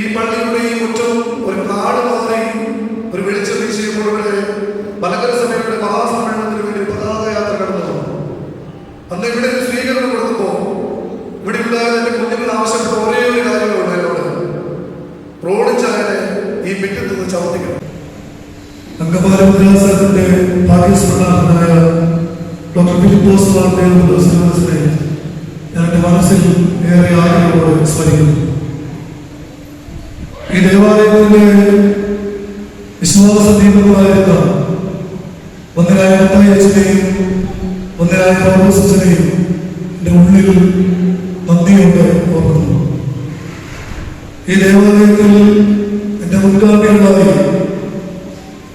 ഈ പള്ളിയുടെ ഈ മുറ്റം ഒരു കാട് മാറി ഒരു വെളിച്ചം വീശിയപ്പോൾ ഇവിടെ മലകര സഭയുടെ മഹാസമ്മേളനത്തിന് വേണ്ടി പതാക യാത്ര കടന്നു. അന്ന് ഇവിടെ ഒരു സ്വീകരണം കൊടുക്കുമ്പോൾ ഇവിടെ ഉണ്ടായ കുഞ്ഞുങ്ങൾ ആവശ്യപ്പെട്ട ഒരേ ഒരു കാര്യമുണ്ട് എന്നോട്. റോഡ് ചായനെ ഈ മിറ്റത്ത് നിന്ന് ചവർത്തിക്കണം അംഗപാലമുദ്രാസനത്തിന്റെ ഭാഗ്യസ്മരണായ ഡോക്ടർ ഫിലിപ്പോസ് വാർത്തയെ ഞാൻ എന്റെ മനസ്സിൽ ഏറെ ആഗ്രഹത്തോടെ സ്മരിക്കുന്നു. ഈ ദേവാലയത്തിന്റെ വിശ്വാസ ദീപങ്ങളായിരുന്ന ഒന്നിനായ മത്തായച്ചനെയും ഒന്നിനായ പൗലോസച്ചനെയും എന്റെ ഉള്ളിൽ നന്ദിയുണ്ട് ഓർക്കുന്നു. ഈ ദേവാലയത്തിൽ എന്റെ മുൻഗാമികളായി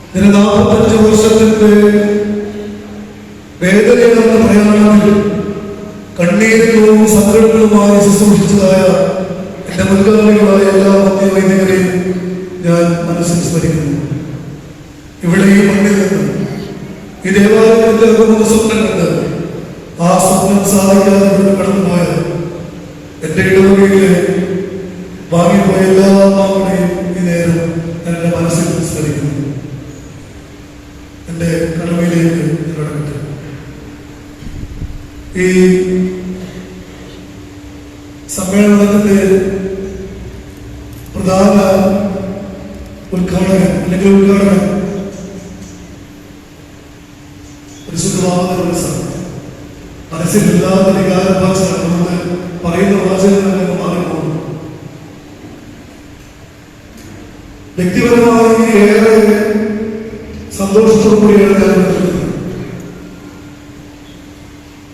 ഇതിന് നാൽപ്പത്തഞ്ച് വർഷത്തിന്റെ വേദനയാർന്ന പ്രയാണത്തിൽ കണ്ണീരുകളും സങ്കടങ്ങളുമായി ശുശ്രൂഷിച്ചതായ എന്റെ മുൻഗാമികളായ എല്ലാ ഞാൻ സംസ്മരിക്കുന്നു സ്മരിക്കുന്നു. ഇവിടെ ഈ മണ്ണിൽ നിന്ന് ഈ ദേവാലയത്തിന്റെ ഒരു സ്വപ്നം കണ്ട് ആ സ്വപ്നം സാധിക്കാതെ കടന്നുപോയ എന്റെ ഇടവകയിലെ വാങ്ങിപ്പോയ എല്ലാ അമ്മാവുടെയും ഈ നേരം എന്റെ മനസ്സിൽ സ്മരിക്കുന്നു. എന്റെ കടമയിലേക്ക് കടന്നിട്ട് ഈ സമ്മേളനത്തിന്റെ ഉദ്ഘാടകൻ അല്ലെങ്കിൽ ഉദ്ഘാടകൻ പരിശുദ്ധമായ ദിവസം മനസ്സിലില്ലാത്ത വികാര ഭാഷകൾ നമ്മൾ പറയുന്ന വാചകങ്ങളൊക്കെ മാറിപ്പോകും വ്യക്തിപരമായി ഏറെ സന്തോഷത്തോടു കൂടിയാണ് ഞാൻ നിൽക്കുന്നത്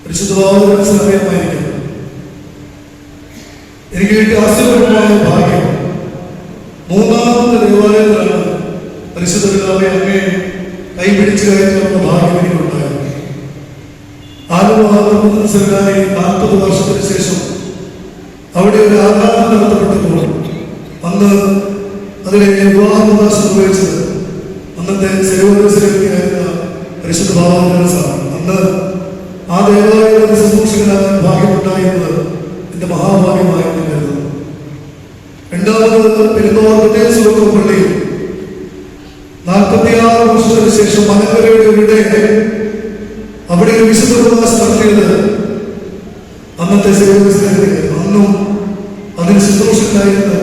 പരിശുദ്ധമായ സമയമായിരിക്കും എനിക്ക് കിട്ടിയ ആശയപരമായ ഭാഗ്യം മൂന്നാമത്തെ ദേവാലയത്തിലാണ് പരിശുദ്ധ പിതാവെ അമ്മയെ കൈപിടിച്ച് കയറ്റുന്ന ഭാഗ്യം എനിക്കുണ്ടായത്. ആലുവ സർക്കാരി നാൽപ്പത് വർഷത്തിന് ശേഷം അവിടെ ഒരു ആഘാതം നടത്തപ്പെട്ടപ്പോൾ അന്ന് അതിലെ വിവാഹോദാശം ഉപയോഗിച്ചത് അന്നത്തെ സെലവരസിലെത്തിയായിരുന്ന പരിശുദ്ധ ഭാവന സാർ അന്ന് ആ ദേവാലയത്തിന്റെ നാൽപ്പത്തിയാറ് വർഷത്തിന് ശേഷം മലങ്കരയുടെ അവിടെ ഒരു വിശുദ്ധ നടത്തിയത് അന്നത്തെ അന്നും അതിന് ശുശ്രൂഷനായിരുന്ന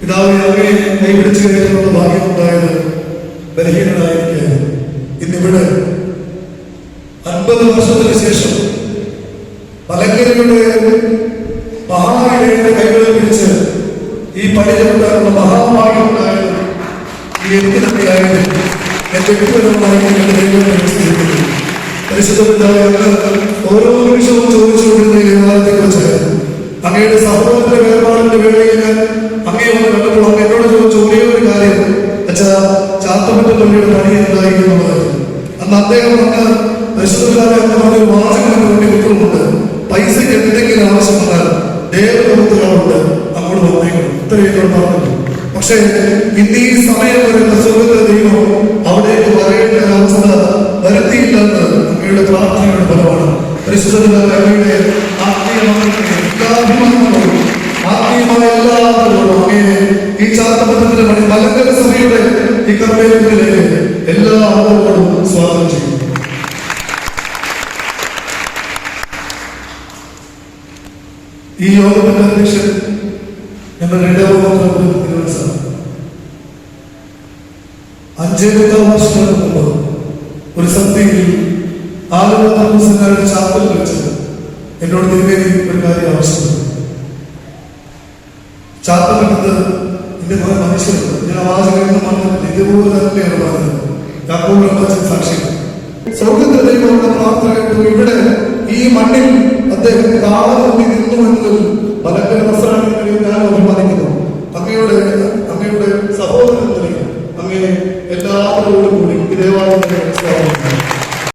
പിതാവിനെ അങ്ങേ കൈപിടിച്ചു കയറ്റാനുള്ള ഭാഗ്യമുണ്ടായത് ബലഹീനനായിരിക്കുകയാണ്. ഇന്നിവിടെ അൻപത് വർഷത്തിന് ശേഷം മലങ്കരയുടെ മഹാനായുടെ കൈകളിൽ പിടിച്ച് ഈ പണികളുണ്ടാകുന്ന മഹാഭാഗ്യമുണ്ടായത് ഉണ്ടായത് എന്തിനൊക്കെയായത് കുറിച്ച് അങ്ങയുടെ സഹോദരന്റെ വേർപാടിന്റെ വേളയിൽ ഞാൻ കണ്ടപ്പോൾ അങ്ങ് എന്നോട് ചോദിച്ച ഒരേ ഒരു കാര്യം അച്ഛാ ചാത്തമറ്റ പള്ളിയുടെ പണി അന്ന് അദ്ദേഹം അങ്ങ് പരിശുദ്ധ പറഞ്ഞൊരു വാചകം വേണ്ടി പൈസയ്ക്ക് എന്തെങ്കിലും ആവശ്യം പക്ഷേ ഇന്ന് ഈ സമയം വരുന്ന സുഹൃത്ത് ദൈവം അവിടേക്ക് വരേണ്ട അവസ്ഥ വരുത്തിയില്ലെന്ന് അങ്ങയുടെ പ്രാർത്ഥനയുടെ ഫലമാണ്. പരിശുദ്ധയുടെ ആത്മീയമായ എല്ലാ അഭിമാനങ്ങളോടും ആത്മീയമായ എല്ലാ അങ്ങയെ ഈ ചാത്തപത്രത്തിന്റെ പണി മലങ്കര സഭയുടെ ഈ കർമ്മേലത്തിലേക്ക് എല്ലാ ആദരവോടും സ്വാഗതം ചെയ്യുന്നു. ഈ യോഗത്തിന്റെ അധ്യക്ഷൻ ഞങ്ങളുടെ ഇടവകോത്ര അഞ്ചേ മുക്കാൽ വർഷങ്ങൾക്ക് മുമ്പ് ഒരു സന്ധ്യയിൽ ആലുവ ചാപ്പൽ വെച്ച് എന്നോട് തിരുവേദി ഒരു കാര്യം ആവശ്യപ്പെട്ടു ചാപ്പൽ കണ്ടത് എന്റെ കുറെ മനുഷ്യരുണ്ട് ഞാൻ വാചകങ്ങൾ പറഞ്ഞിട്ട് ഇതുപോലെ തന്നെയാണ് പറഞ്ഞത്. യാക്കോബ് സാക്ഷി സ്വർഗത്തിൽ പ്രാർത്ഥന ഇവിടെ ഈ മണ്ണിൽ അദ്ദേഹം കാവലി നിന്നു എന്നതിൽ മലങ്കര നസ്രാണികളിൽ